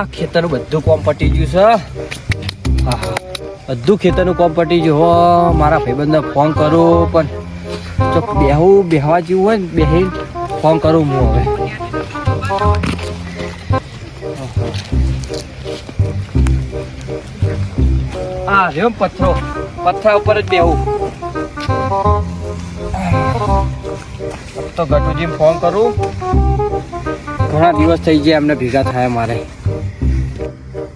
હા ખેતરનું બધું કોમ પટી ગયું છે. બધું ખેતરનું કોમ પટી ગયું. હો, મારા ભાઈબંધને ફોન કરું, પણ જો બેહું, બેહવા જેવું હોય ને બેહી ફોન કરું હું હવે. આ રહ્યો પથ્થરો. પથ્થરા ઉપર જ બેહું. તો ગટુજી ફોન કરું. ઘણા દિવસ થઈ ગયા એમને ભેગા થયા મારે.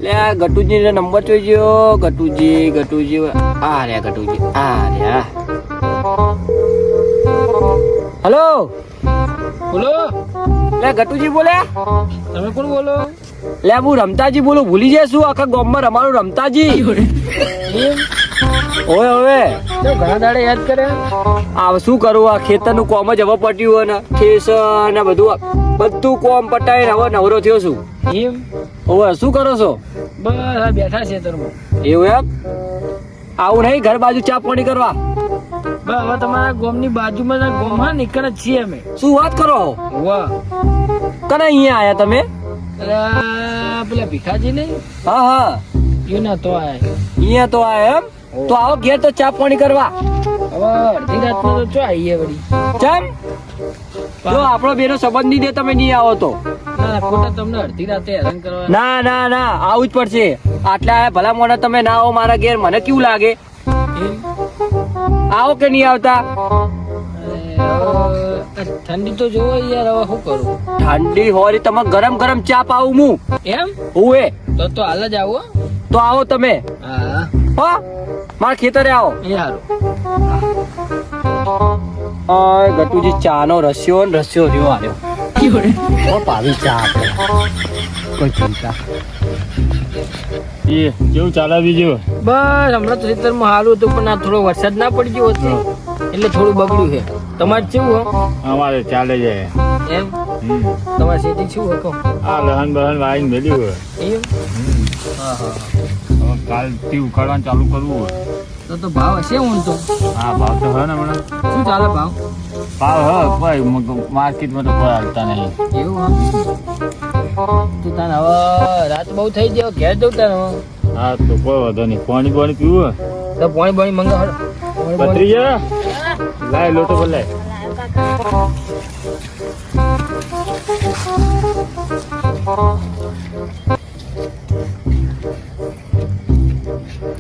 લે આ ગટુજી નો નંબર જોઈ ગયો ગટુજી ગટુજી. આ રહ્યા ગટુજી. આ રહ્યા. હલો? બોલો. લે ગટુજી બોલે? તમે કોણ બોલો? લે હું રમતાજી બોલું. ભૂલી જાય શું? આખા ગામમાં રમાડું રમતાજી. ઓય હવે. ઘણા દાડે યાદ કરે આ શું કરું? આ ખેતરનું કોમ જ હવે પટ્યું અને ખેસ ને બધું બધું કોમ પટાઈને હવે નવરો થયો છું. એમ? હવે શું કરો છો? બસ બેઠા છે તરમાં એવું એમ? આવું નહીં? ઘર બાજુ ચા પાણી કરવા? બસ હવે તમારા ગોમની બાજુમાં ગોમ ગોમમાં નીકળે જ છીએ અમે. શું વાત કરો? વાહ. કને અહીંયા આયા તમે? પેલા ભીખાજી નહીં હા હા. એ ના તો આય. અહીંયા તો આયા એમ? તો આવો ઘેર તો ચા પાણી કરવા. હવે અડધી રાતમાં તો ચો આવીએ વળી. ચમ? જો આપણો બેનો સંબંધ નહીં દે તમે નહીં આવો તો. ના ના ના આવું જ પડશે. આટલા ભલા મોડા તમે ના આવો મારા ઘેર મને કેવું લાગે? આવો કે નહીં આવતા? ઠંડી તો જોવો યાર હવે શું કરું? ઠંડી હોય તમે ગરમ ગરમ ચા પાવું હું એમ? હુએ? તો તો હાલ જ આવો. તો આવો તમે. હા. હો? મારા ખેતરે આવો. એ હારું ગટુજી ચાનો રસ્યો ને રસ્યો રહ્યો આવ્યો પાવી ચા આપણે કોઈ ચિંતા. એ કેવું ચાલે બીજું? બસ હમણાં તો ખેતરમાં હાલું હતું પણ આ થોડો વરસાદ ના પડી ગયો હતો એટલે થોડું બગડ્યું છે. તમારે કેવું હો? અમારે ચાલે છે. એમ? તમારે શેતી શું હો આ લહન બહન વાઈન મેલ્યું હોય. એમ? હવે કાલથી ઉકાળવાનું ચાલુ કરવું હોય. તો તો ભાવ હશે હું તો. હા ભાવ તો હોય ને હમણાં શું ચાલે ભાવ? ભાવ હ ભાઈ માર્કેટમાં તો કોઈ હાલતા નહીં. એવું હા? તું તાને હવે રાત બહુ થઈ ગયો ઘેર જવું તારે હા તો કોઈ વાંધો નહીં. પાણી પાણી પીવું તો પાણી પાણી મંગાવ પાણી જા. લાય લોટો પર લાય.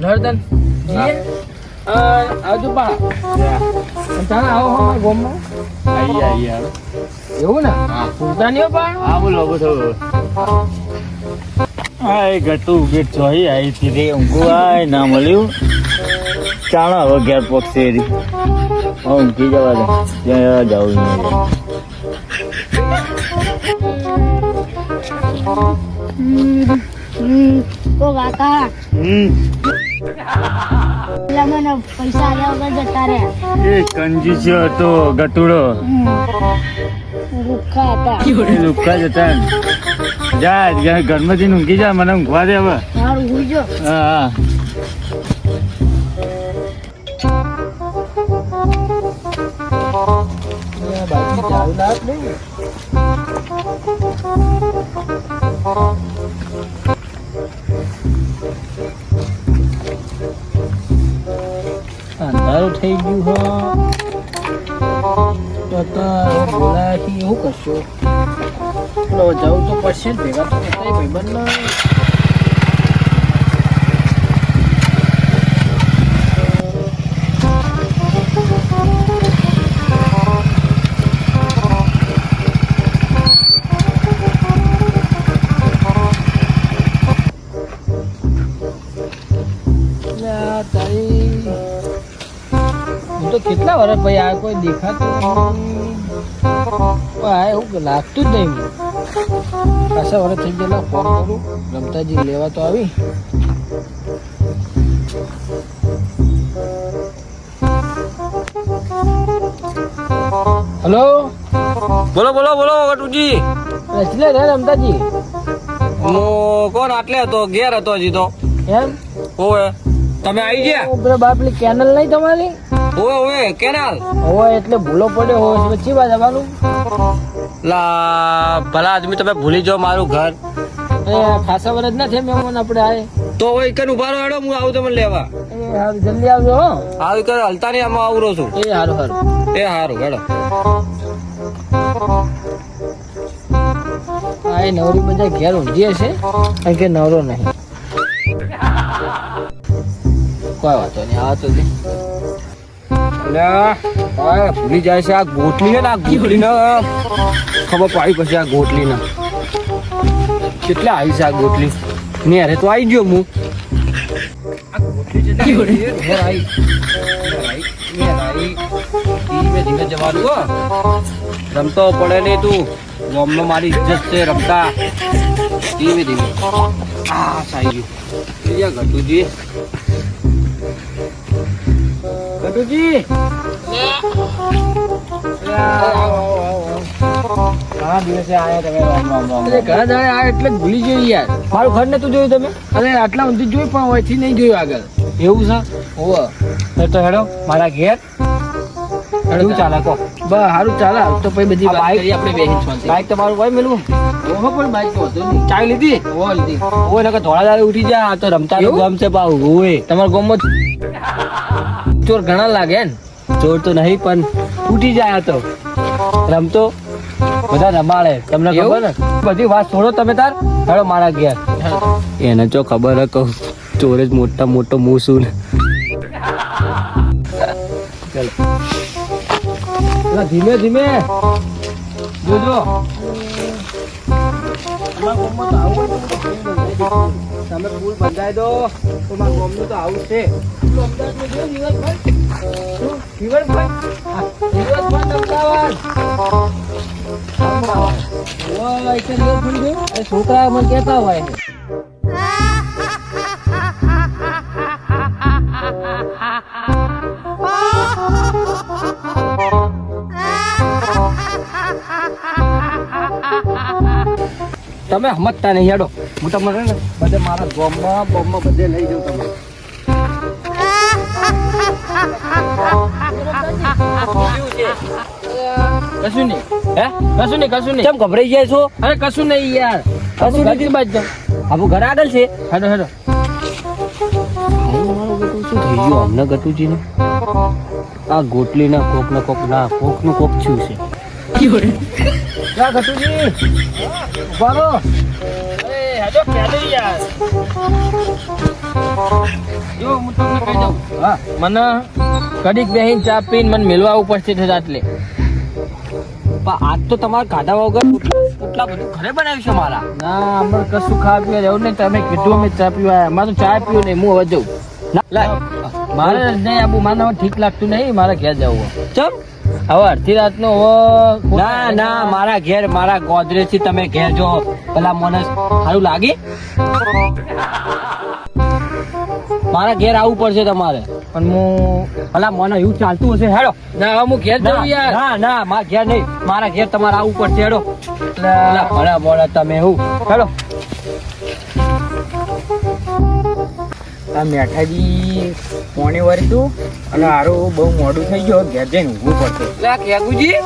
નર્દન હા. આવજો પા તાને આવો હો ગામમાં. આઈ આઈ આવે એવું ને? હા. પૂરતા નહીં હો પા હા બોલો બધું આય ગટુ ગેટ જોઈ આઈ હતી રે ઊંઘું આય ના મળ્યું. ચાણા હવે ઘેર પગશે રી. ઊંઘી જવા દે. ત્યાં જાઉં નહીં ઓ કાકા. હમ. મને પૈસા આલ્યા વગર જતા રહ્યા. એ કંજૂસ્યો હતો ગટુડો. રૂખા હતા. એ લુખ્ખા જતા. જા જા ઘરમાંથી ઊંઘી જા મને ઊંઘવા દે હવે. હા હા. અંધારું થઈ ગયું હો તો તો બોલાથી એવું કરશો પેલો જવું તો પડશે જ ભેગા તો થતા ભાઈબંધ તારી હું તો કેટલા વર્ષ ભાઈ આ કોઈ દેખાતું આ એવું લાગતું જ નહીં. પાછા વર્ષ થઈ ગયેલા ફોન કરું. રમતાજી લેવા તો આવી. હલો? બોલો બોલો બોલો ગટુજી. એટલે રે રમતાજી. હું કોણ આટલે હતો? ઘેર હતો હજી તો. એમ? ઓવે તમે આવી ગયા? ઓ પેલા બાપલી કેનલ નહીં તમારી? ઓવે ઓવે કેનાલ? હવે એટલે ભૂલો પડ્યો હોય છે પછી વાત જવાનું લા ભલા આદમી તમે ભૂલી જાઓ મારું ઘર. એ ખાસા વરસ ના થયા મહેમાન આપણે આય. તો ઓય એક ઊભા રહો હું આવું તમને લેવા. હારું જલ્દી આવજો હો. આવી કર હલતા નહીં આમાં આવરો છું. એ હારું હારું. એ સારું હેડો. આ એ નવરી બધા ઘેર ઊંધી હશે કારણ કે નવરો નહીં. કોઈ વાંધો નહીં આવતો તો આ ભૂલી જાય છે આ ગોટલી ને આ ગોટલી ને ખબર પાડી પછી આ ગોટલી ને કેટલા આવી છે આ ગોટલી? ને અરે તો આવી ગયો હું. રમતો પડે નહીં તું. ગોમનો મારી ઇજ્જત છે રમતા. ધીમે ધીમે. આ સાઈ ગયું ઘટુજી ઘટુજી ઘણા દિવસે આયા તમે રામ રામ રામ અરે ઘણા દાડે આ એટલે ભૂલી ગયો યાર. મારું ઘર નતું જોયું તમે? અરે આટલા ઊંધી જોયું પણ હોયથી નહીં જોયું આગળ. એવું છે? ઓવા તો તો હેડો મારા ઘેર. કેવું ચાલે કહો. બસ સારું ચાલે. તો પછી બધી બાઈક- આપણે. બાઈક તમારું ભાઈ મેલું? ઓહો પણ બાઈક તો હતો નહીં. લીધી? ઓહો લીધી. ઓય નકર ધોળા દાડે ઉઠી જા. આ તો રમતા એવું? ગમ છે પાઉ ઓય. તમારા ગામમાં ચોર ઘણા લાગે ને? ચોર તો નહીં પણ ઉઠી જાય તો. રમતો બધા રમાડે. તમને ખબર? ને? બધી વાત છોડો તમે તાર. હેડો મારા ઘેર. એને જો ખબર હે કહું ચોર જ મોટા મોટો મું ને. ધીમે ધીમે. જોજો. તમારા ગામમાં તો આવું દો. તમે પુલ બંધાઈ દો. તો મારા ગામનું તો આવું છે. પેલું અમદાવાદમાં જોયું હોય. શું? તમે સમજતા નહીં હેડો. હું તમને ને બધે મારા ગોમમાં બોમમાં બધે લઈ જાઉં તમને. કશું નહીં. હે? કશું નહીં કશું નહીં. કેમ ગભરાઈ જાય છો? અરે કશું નહીં યાર. કશું નથી? બાજ આપણું ઘર આગળ છે? હેડો હેડો. શું થઈ ગયું? અમને ગટુજીને? આ ગોટલી ના કોક ના કોક ના કોકનું કોક થયું છે ક્યાં ગટુજી ઊભા રહો. જો હું તમને કહી દઉં. હા. મને કડીક બેહીને ચા પીને મને મેળવા ઉપસ્થિત હતા એટલે પણ આજ તો તમારા ખાધા વગર કેટલા બધું ઘરે બનાવ્યું છે મારા. ના અમારે કશું ખાવા પીવા જવું નહીં. તમે કીધું અમે ચા પીવા અમારે તો ચા પીવું નહીં હું હવે જઉં. મારે નહીં આબુ મારે ઠીક લાગતું નહીં. મારે ઘેર જવું ચમ? હવે અડધી રાત નો ના ના મારા ઘેર મારા ગોદરેજથી તમે ઘેર જો. પેલા મને સારું લાગે? મારા ઘેર આવવું પડશે તમારે. પણ હું પેલા મને એવું ચાલતું હશે હેડો. ના હું ઘેર જવું યાર. ના ના મારા ઘેર નહીં. મારા ઘેર તમારે આવવું પડશે હેડો. ભણા મોડા તમે એવું. હેડો. આ મેઠાજી પોણે વળી તું અને હારું બહુ મોડું થઈ ગયું. ઘેર જઈને ઊભું પડશે એટલે કેગુજી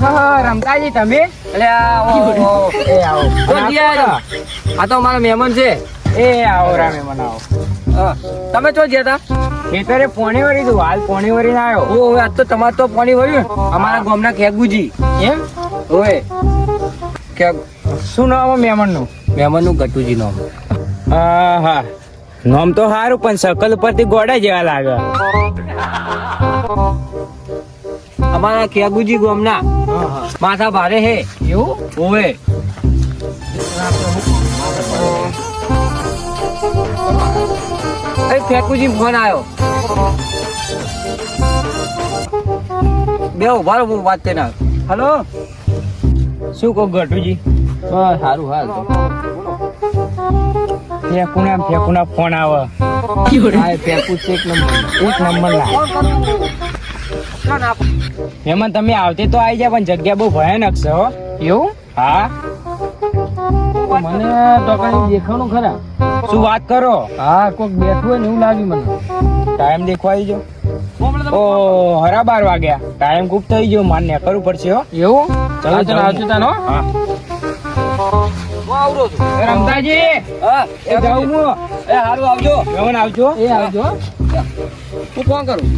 હા રમતાજી તમે. એટલે આ કોણ? આ તો અમારો મહેમાન છે. એ આવો રામે મને આવો. તમે ચો ગયા હતા ખેતરે પોણી વળી તું હાલ પોણી વળીને આવ્યો. ઓ આજ તો તમારે તો પાણી વળ્યું. અમારા ગામના ખેગુજી. એમ? ઓએ કે શું નામ મહેમાનનું? મહેમાનનું ગટુજી નામ. હા નામ તો સારું પણ સકલ ઉપરથી ગોડા જેવા લાગે. અમારા કેગુજી ગોમના માથા ભારે હે. એવું? ઓવે. અરે ફેકુજી ફોન આવ્યો બે ઊભા હું વાત તેના હલો? શું કહો ગટુજી બસ સારું હાલ ફેકુના ફેકુના ફોન આવે. એમાં તમે આવતી તો આવી જાય પણ જગ્યા બહુ ભયાનક છે હો. એવું? હા. મને તો કઈ દેખાણું ખરા. શું વાત કરો? હા કોક બેઠું હોય ને એવું લાગ્યું મને. ટાઈમ દેખવાઈ જો ઓ હરા બાર વાગ્યા. ટાઈમ ખૂબ થઈ ગયો. માન્ય કરવું પડશે હો. એવું? ચાલો ચાલો આવજો તાનો હા. હું આવડો છું. રમતાજી હા એ જાઉં હું. એ હારું આવજો. મેમન આવજો. એ આવજો. હું ફોન કરું.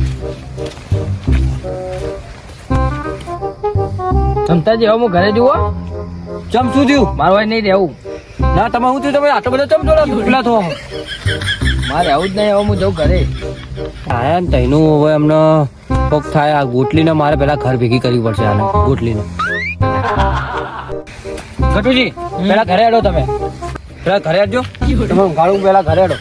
રમતાજી હવે હું ઘરે જુઓ. ચમ શું થયું? મારું ભાઈ નહીં રહેવું. ના તમે હું થયું? તમે આટલો બધો ચમ જોડો પેલા થો મારે આવું જ નહીં હવે હું જઉં ઘરે. આયા ને તઈનું હવે એમને પગ થાય આ ગોટલીને મારે પેલા ઘર ભેગી કરવી પડશે આને ગોટલીને. ગટુજી પેલા ઘરે આડો તમે. પેલા ઘરે આડજો તમે ગાળું પેલા ઘરે આડો